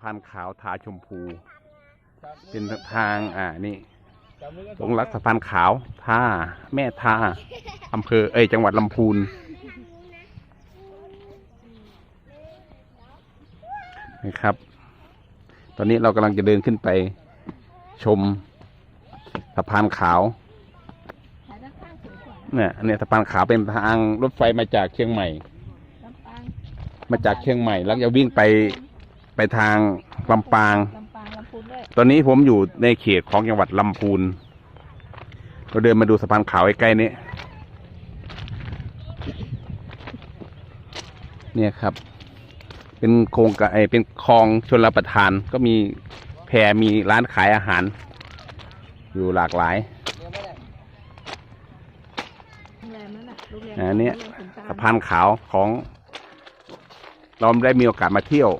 พานขาวทาชมพู เป็นทางอ่านี่หลงรักสะพานขาวท่าแม่ท่าอำเภอเอ้ยจังหวัดลำพูนนะครับ ตอนนี้เรากำลังจะเดินขึ้นไปชมสะพานขาวถ่ายด้านข้างสวยกว่านะเนี่ยอันเนี้ยสะพานขาวเป็นทางรถไฟมาจากเชียงใหม่ลำปางมาจากเชียงใหม่แล้วจะวิ่งไป ไปทางลำปาง ลำปางลำพูนด้วยตอนนี้ผมอยู่ในเขตของจังหวัดลำพูน เราเดินมาดูสะพานขาวใกล้ๆนี้ เนี่ยครับ เป็นโครงการไอเป็นคลองชนรับประทาน ก็มีแพรมีร้านขายอาหาร อยู่หลากหลาย โรงแรมนั่นน่ะโรงแรมอันเนี้ย โรงแรมขุนตล สะพานขาวของ เราได้มีโอกาสมาเที่ยว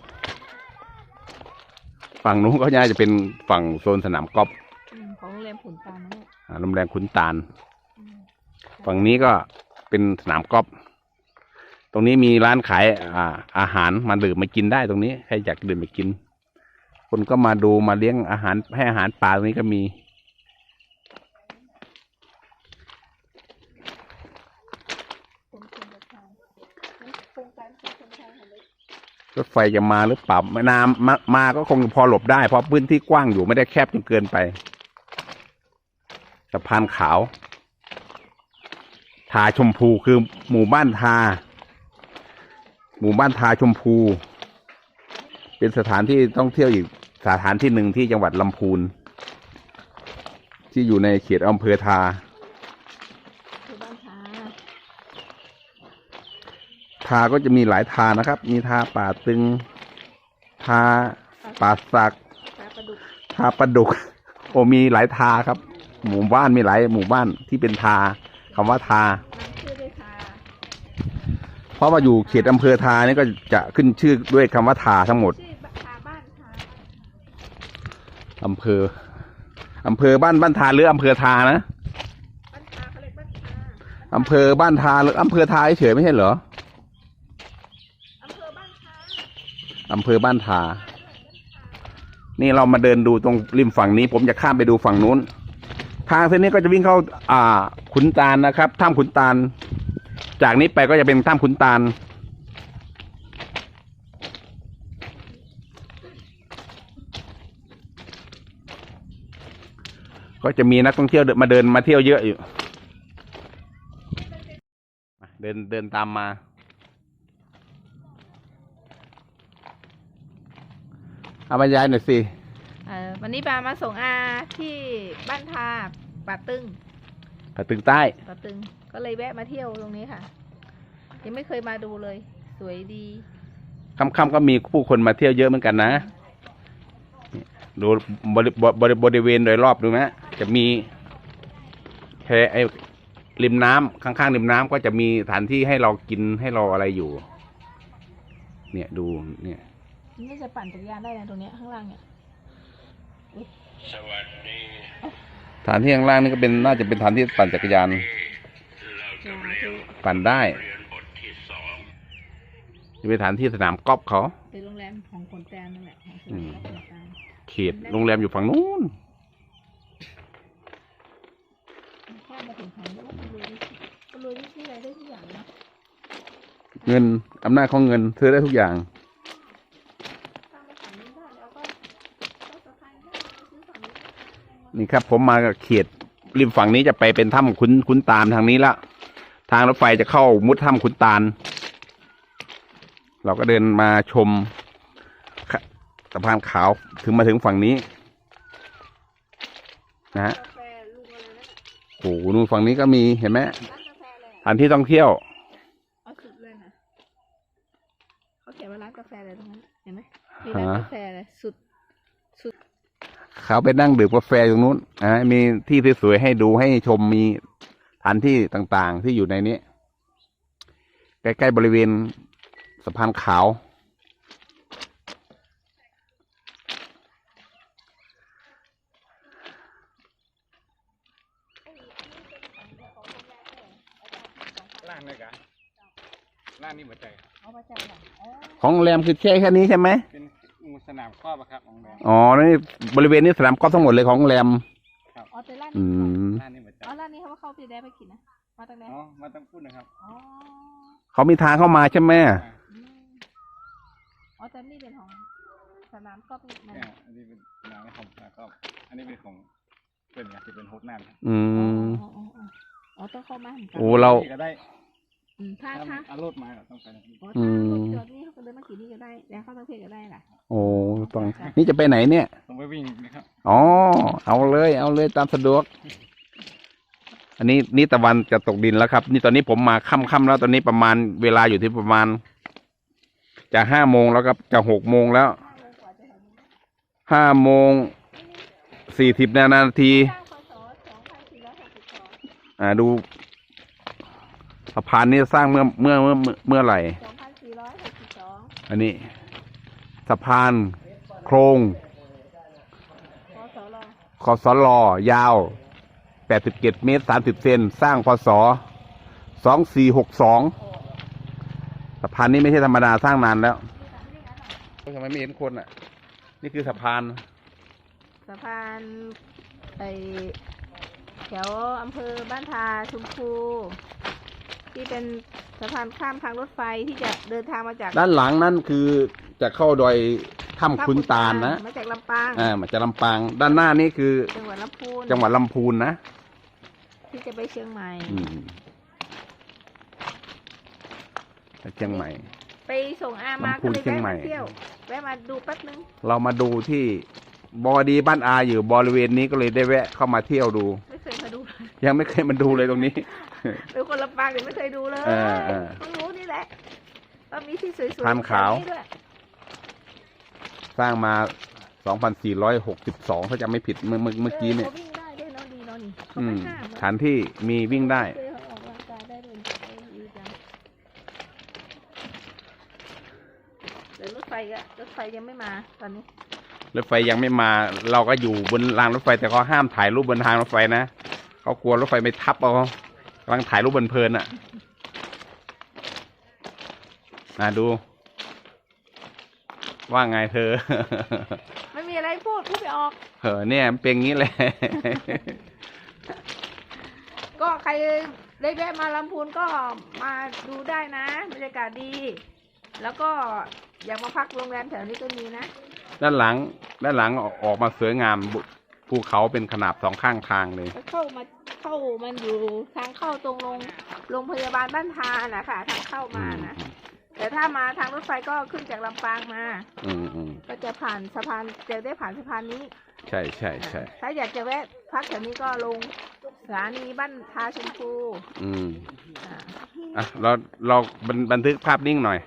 ฝั่งนู้นก็น่าจะเป็นฝั่งโซนสนามกอล์ฟอืมของโรงแรมขุนตาลนั่นแหละอ่าโรงแรมขุนตาลอืมฝั่งนี้ก็เป็นสนามกอล์ฟตรงนี้มีร้านขายอ่า อาหารมาดื่มมากินได้ตรงนี้ใครอยากดื่มมากิน คนก็มาดูมาเลี้ยงอาหารให้อาหารปลาตรงนี้ก็มี เป็นโครงการนี่โครงการเป็นโครงการของเล็ก รถไฟจะมาหรือเปล่าไม่นามามาก็คงพอหลบได้ เพราะพื้นที่กว้างอยู่ไม่ได้แคบจนเกินไปสะพานขาว ทาชมพูคือหมู่บ้านทา หมู่บ้านทาชมพู เป็นสถานที่ท่องเที่ยวอีกสถานที่หนึ่งที่จังหวัดลำพูน ที่อยู่ในเขตอำเภอทา คือบ้านทา ทาก็จะมีหลายทานะครับ มีทาป่าตึง ทาป่าสักตาประดุกทาประดุก โอ้มีหลายทาครับ หมู่บ้านมีหลายหมู่บ้านที่เป็นทาคำว่าทานำชื่อด้วยทา เพราะว่าอยู่เขตอำเภอทานี่ก็จะขึ้นชื่อด้วยคำว่าทาทั้งหมดชื่อทาบ้านทาอำเภออำเภอบ้านบ้านทาหรืออำเภอทานะบ้านทาเขาเรียกบ้านทาอำเภอบ้านทาหรืออำเภอทาเฉยๆไม่ใช่เหรออำเภอบ้านทา อำเภอบ้านทานี่เรามาเดินดูตรงริมฝั่งนี้ ผมจะข้ามไปดูฝั่งนู้น ทางเส้นนี้ก็จะวิ่งเข้า อ่า ขุนตาลนะครับถ้ำขุนตาล จากนี้ไปก็จะเป็นถ้ำขุนตาลก็จะมีนักท่องเที่ยวมาเดินมาเที่ยวเยอะอยู่ เดินเดินตามมา เอาบรรยายหน่อยสิเอ่อวันนี้ปามาส่งอาที่บ้านทาป่าตึงผาตึงใต้ ป่าตึง ก็เลยแวะมาเที่ยวตรงนี้ค่ะ ยังไม่เคยมาดูเลย สวยดี ค่ำๆก็มีผู้คนมาเที่ยวเยอะเหมือนกันนะนี่ดูบริบริบริเวณโดยรอบดูนะจะมีแพไอ้ริมน้ำข้างๆริมน้ำก็จะมีสถานที่ให้เรากินให้เราอะไรอยู่ เนี่ยดูเนี่ย นี่จะปั่นจักรยานได้นะตรงเนี้ยข้างล่างเนี่ยสวัสดีสถานที่ข้างล่างนี่ก็เป็นน่าจะเป็นสถานที่ปั่นจักรยานเราจะเรียนปั่นได้เรียนบทที่สองจะเป็นสถานที่สนามกอล์ฟเขาเป็นโรงแรมของขนแตนนั่นแหละของสอืวนมและขนแตนเขตโรงแรมอยู่ฝั่งนู้นข้ามมาถึงทางนี้ก็รวยก็รวยที่อะไรได้ทุกอย่างนะเงินอำนาจของเงินซื้อได้ทุกอย่าง ข้ามมาฝั่งนี้ได้แล้วก็ก็สะพานได้ซื้อฝั่งนี้ นี่ครับ ผมมากับเขตริมฝั่งนี้จะไปเป็นถ้ำขุนขุนตาลทางนี้ละทางรถไฟจะเข้ามุดถ้ำขุนตาล เราก็เดินมาชมสะพานขาวถึงมาถึงฝั่งนี้ นะฮะโอ้โหนู่นฝั่งนี้ก็มีเห็นไหมร้านกาแฟเลยสถานที่ท่องเที่ยว เอาสุดเลยนะเขาเขียนว่าร้านกาแฟเลยตรงนั้นเห็นไหมมีร้านกาแฟเลยสุด เขาไปนั่งดื่มกาแฟตรงนู้นอ่ามีที่สวยๆให้ดูให้ชมมีสถานที่ต่างๆ ที่อยู่ในนี้ ใกล้ๆบริเวณสะพานขาว ร้านเลยกะร้านนี้หัวใจ เอามาจากไหนอ๋อของโรงแรมคือแค่แค่นี้ใช่ไหม เป็นหมู สสนามครอบอะครับโรงแรมอ๋อนี่บริเวณนี้สนามกอล์ฟทั้งหมดเลยของโรงแรม อ๋อแต่ร้านอืนี้ม ร้านนี้มาจากอ๋อร้านนี้เขาว่าเข้าไปได้ไปกินนะ มาตั้งแต่อ๋อมาต้องพูดนะครับอ๋อเขามีทางเข้ามาใช่ไหมอ่าอืมอ๋อแต่นี่เป็นของสนามกอล์ฟนี่มันเนี่ยอันนี้เป็นสนามของแล้วก็อันนี้เป็นของเป็นไงที่เป็นโฮปนั่นครับอืม อ๋ออ๋ออ๋ออ๋อต้องเข้ามาเหมือนกันโอ้เราที่ก็ได้ อืมถ้าถ้าถ้าเอารถมาก็ต้องไปทางนี้ อ๋ออืถ้ามรถจอดนี่เขาก็เดินมาขี่นี่ก็ได้ แล้วเข้าทางเพจก็ได้ล่ะ โอ้ต้องนี่จะไปไหนเนี่ย ต้องไปวิ่งนะครับอ๋อ เอาเลย เอาเลยตามสะดวก อันนี้นี่ตะวันจะตกดินแล้วครับ นี่ตอนนี้ผมมาค่ำๆแล้วตอนนี้ประมาณเวลาอยู่ที่ประมาณ จะห้าโมงแล้วครับจะหกโมงแล้วห้าโมงสี่สิบนาที สร้างพศ2462อ่าดูสะพานนี้สร้างเมื่อเมื่อเมื่อเมื่อไหร่ 2462อันนี้สะพานโครงพศรคอสลอยาว 87 เมตร 30 เซนสร้างพศ2462สะพานนี้ไม่ใช่ธรรมดาสร้างนานแล้วทำไมไม่เห็นคนอะ นี่คือสะพานสะพานไปแถวอำเภอบ้านทาชุมพู ที่เป็นสะพานข้ามทางรถไฟที่จะเดินทางมาจากด้านหลังนั่นคือจะเข้าดอยถ้ำคุณตาลนะมาจากลำปางอ่ามาจากลำปาง ด้านหน้านี่คือ จังหวัดลำพูนจังหวัดลำพูนนะที่จะไปเชียงใหม่อืมไปเชียงใหม่ ไปส่งอามาลำพูก็นเลยเชียงแวะใหม่มาเที่ยวแวะมาดูแป๊บนึงเรามาดูที่บอดีบ้านอาอยู่บริเวณนี้ก็เลยได้แวะเข้ามาเที่ยวดู ไม่เคยมาดู ยังไม่เคยมาดูเลยตรงนี้ เป็นคนลำปางแต่ไม่เคยดูเลยเออเออเพิ่งรู้นี่แหละว่ามีที่สวยๆทานขาว แบบนี้ด้วยสร้างมา 2462ถ้าจำไม่ผิดเมื่อเมื่อเมื่อกี้เนี่ยเขาวิ่งได้ด้วยเนาะดีเนาะนี่เขาอืไม่มห้ามเนอะฐานที่มีวิ่งได้เคยเขาออกกำลังกายได้ด้วยดีจังแต่รถไฟก็รถไฟยังไม่มาตอนนี้รถไฟยังไม่มา เราก็อยู่บนรางรถไฟแต่เขาห้ามถ่ายรูปบนทางรถไฟนะเขากลัวรถไฟไม่ทับเอากำลังถ่ายรูปบนเพลินอะมาดู ว่าไงเธอ ไม่มีอะไรพูดพูดไม่ออก เออเนี่ยมันเป็นงี้แหละ ก็ใครได้แวะมาลำพูนก็มาดูได้นะบรรยากาศดี แล้วก็อยากมาพักโรงแรมแถวนี้ก็มีนะ ด้านหลัง ด้านหลังออกออกมาสวยงามบุภูเขาเป็นขนาบสองข้างทางเลยแล้วเข้ามา เข้ามันอยู่ทางเข้าตรงโรงโรงพยาบาลบ้านทานะค่ะทางเข้ามานะแต่ถ้ามาทางรถไฟก็ขึ้นจากลำปางมา อืมอืมก็จะผ่านสะพานจะได้ผ่านสะพานนี้ ใช่ใช่ใช่ถ้าอยากจะแวะพักแถวนี้ก็ลงสถานีบ้านทาชมพูอืมอ่าอะเราเราบันบันทึกภาพนิ่งหน่อย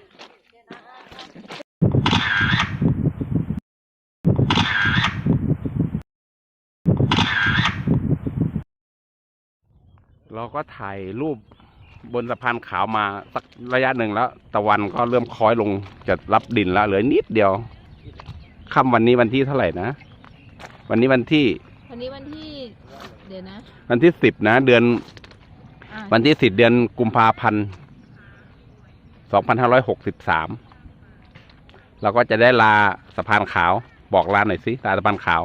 เราก็ถ่ายรูปบนสะพานขาวมาสักระยะหนึ่งแล้ว ตะวันก็เริ่มคล้อยลงจะรับดินแล้วเหลือนิดเดียวค่ำวันนี้วันที่เท่าไหร่นะ วันนี้วันที่ วันนี้วันที่เดี๋ยวนะวันที่สิบนะ เดือน อ่าวันที่สิบเดือนกุมภาพันธ์สองพันห้าร้อยหกสิบสามเราก็จะได้ลาสะพานขาว บอกลาหน่อยสิลาสะพานขาว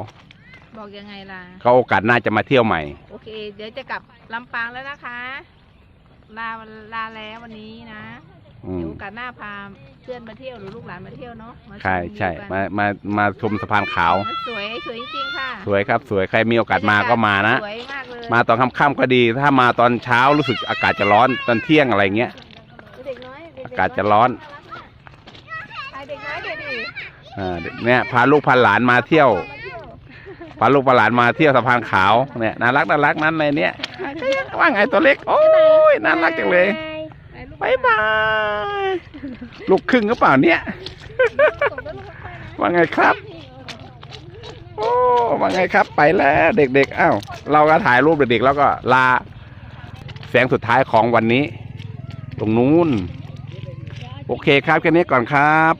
บอกยังไงล่ะก็โอกาสหน้าจะมาเที่ยวใหม่ โอเค เดี๋ยวจะกลับลำปางแล้วนะคะ ลาลาแล้ววันนี้นะอืมเดี๋ยวโอกาสหน้าพาเพื่อนมาเที่ยวหรือลูกหลานมาเที่ยวเนาะมาชมใช่ใช่วิวกันมามามาชมสะพานขาวมันสวยสวยจริงๆค่ะสวยครับ สวยใครมีโอกาสมาก็มานะ สวยมากเลยมาตอนค่ำๆก็ดี ถ้ามาตอนเช้ารู้สึกอากาศจะร้อนตอนเที่ยงอะไรเงี้ย เด็กน้อยเด็กๆอากาศจะร้อนถ่ายเด็กน้อยเด็กดิอ่าเนี่ยพาลูกพาหลานมาเที่ยวมาเที่ยว พาลูกพาหลานมาเที่ยวสะพานขาวเนี่ยน่ารักน่ารักนั้นในเนี้ยว่าไงตัวเล็ก โอ้ยน่ารักจังเลยถ่ายรูปบายบายลูกครึ่งหรือเปล่าเนี่ยส่งไปลูกค่อยๆนะว่าไงครับ โอ้ว่าไงครับไปแล้วเด็กๆอ้าวเราก็ถ่ายรูปเด็กๆแล้วก็ลาแสงสุดท้ายของวันนี้ ตรงนู้น โอเคครับแค่นี้ก่อนครับ